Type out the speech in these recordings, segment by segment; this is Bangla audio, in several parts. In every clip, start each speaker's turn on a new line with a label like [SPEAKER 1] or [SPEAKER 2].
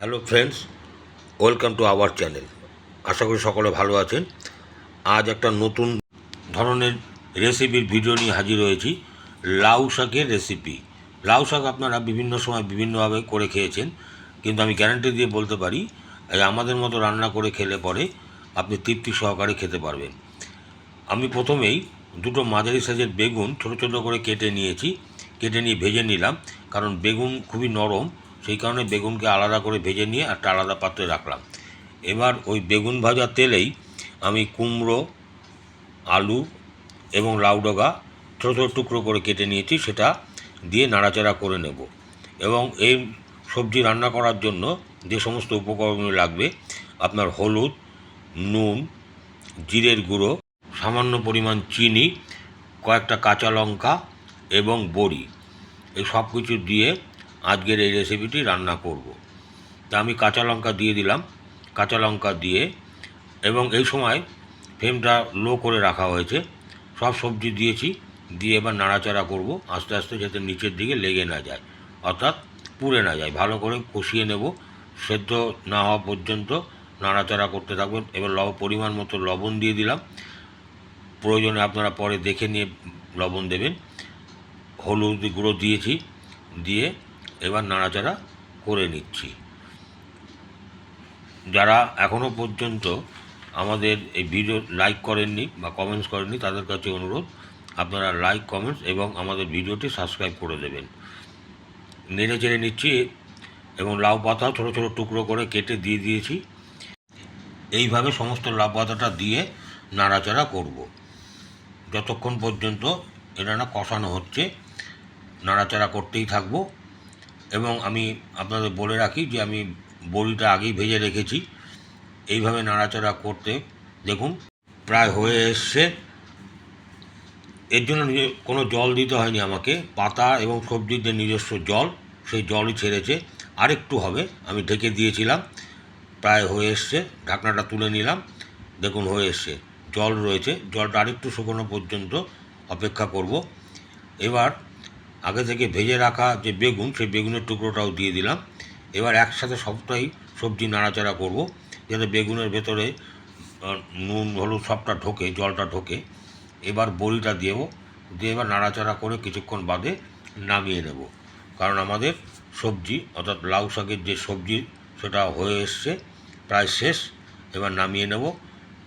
[SPEAKER 1] Hello friends welcome to our channel আশা করি সকলে ভালো আছেন। আজ একটা নতুন ধরনের রেসিপির ভিডিও নিয়ে হাজির হয়েছি। লাউ শাকের রেসিপি লাউ শাক আপনারা বিভিন্ন সময় বিভিন্নভাবে করে খেয়েছেন। কিন্তু আমি গ্যারান্টি দিয়ে বলতে পারি, এই আমাদের মতো রান্না করে খেলে পরে আপনি তৃপ্তি সহকারে খেতে পারবেন। আমি প্রথমেই দুটো মাঝারি সাইজের বেগুন ছোটো ছোটো করে কেটে নিয়েছি। কেটে নিয়ে ভেজে নিলাম, কারণ বেগুন খুবই নরম। সেই কারণে বেগুনকে আলাদা করে ভেজে নিয়ে একটা আলাদা পাত্রে রাখলাম। এবার ওই বেগুন ভাজা তেলেই আমি কুমড়ো, আলু এবং লাউ ডগা ছোটো ছোটো টুকরো করে কেটে নিয়েছি, সেটা দিয়ে নাড়াচাড়া করে নেব। এবং এই সবজি রান্না করার জন্য যে সমস্ত উপকরণগুলো লাগবে, আপনার হলুদ, নুন, জিরের গুঁড়ো, সামান্য পরিমাণ চিনি, কয়েকটা কাঁচা লঙ্কা এবং বড়ি, এই সব কিছু দিয়ে আজকের এই রেসিপিটি রান্না করব। তা আমি কাঁচা লঙ্কা দিয়ে দিলাম। কাঁচা লঙ্কা দিয়ে এবং এই সময় ফ্লেমটা লো করে রাখা হয়েছে। সব সবজি দিয়েছি। দিয়ে এবার নাড়াচাড়া করব। আস্তে আস্তে যাতে নিচের দিকে লেগে না যায়। অর্থাৎ পুড়ে না যায়। ভালো করে কষিয়ে নেব। সেদ্ধ না হওয়া পর্যন্ত নাড়াচাড়া করতে থাকবেন। এবার লব, পরিমাণ মতো লবণ দিয়ে দিলাম। প্রয়োজনে আপনারা পরে দেখে নিয়ে লবণ দেবেন। হলুদ গুঁড়ো দিয়েছি। দিয়ে এবার নাড়াচাড়া করে নিচ্ছি। যারা এখনও পর্যন্ত আমাদের এই ভিডিও লাইক করেননি বা কমেন্টস করেননি, তাদের কাছে অনুরোধ, আপনারা লাইক কমেন্টস এবং আমাদের ভিডিওটি সাবস্ক্রাইব করে দেবেন। নেড়ে চেড়ে নিচ্ছি এবং লাউ পাতা ছোটো ছোটো টুকরো করে কেটে দিয়ে দিয়েছি। এইভাবে সমস্ত লাউ পাতাটা দিয়ে নাড়াচাড়া করব। যতক্ষণ পর্যন্ত এটা না কষানো হচ্ছে, নাড়াচাড়া করতেই থাকব। এবং আমি আপনাদের বলে রাখি যে আমি বড়িটা আগেই ভেজে রেখেছি। এইভাবে নাড়াচাড়া করতে দেখুন, প্রায় হয়ে এসছে। এর জন্য কোনো জল দিতে হয়নি আমাকে। পাতা এবং সবজির যে নিজস্ব জল, সেই জলই ছেড়েছে। আরেকটু হবে, আমি ঢেকে দিয়েছিলাম। প্রায় হয়ে এসছে, ঢাকনাটা তুলে নিলাম। দেখুন, হয়ে এসছে। জল রয়েছে। জলটা আরেকটু শুকনো পর্যন্ত অপেক্ষা করব। এবার আগে থেকে ভেজে রাখা যে বেগুন, সেই বেগুনের টুকরোটাও দিয়ে দিলাম। এবার একসাথে সবটাই সবজি নাড়াচাড়া করব যাতে বেগুনের ভেতরে নুন, হলুদ সবটা ঢোকে, জলটা ঢোকে। এবার বড়িটা দেবো, দিয়ে এবার নাড়াচাড়া করে কিছুক্ষণ বাদে নামিয়ে নেব। কারণ আমাদের সবজি, অর্থাৎ লাউ শাকের যে সবজি, সেটা হয়ে এসছে, প্রায় শেষ। এবার নামিয়ে নেব।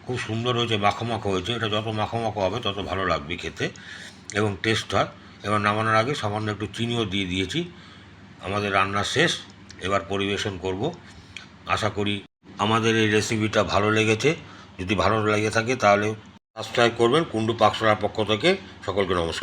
[SPEAKER 1] খুব সুন্দর হয়েছে, মাখো মাখো হয়েছে। এটা যত মাখো মাখো হবে, তত ভালো লাগবে খেতে। এবং টেস্ট হয় এবার নামানোর আগে সামান্য একটু চিনিও দিয়ে দিয়েছি। আমাদের রান্না শেষ, এবার পরিবেশন করব। আশা করি আমাদের এই রেসিপিটা ভালো লেগেছে। যদি ভালো লেগে থাকে তাহলে সাবস্ক্রাইব করবেন। কুণ্ডু পাকশালার পক্ষ থেকে সকলকে নমস্কার।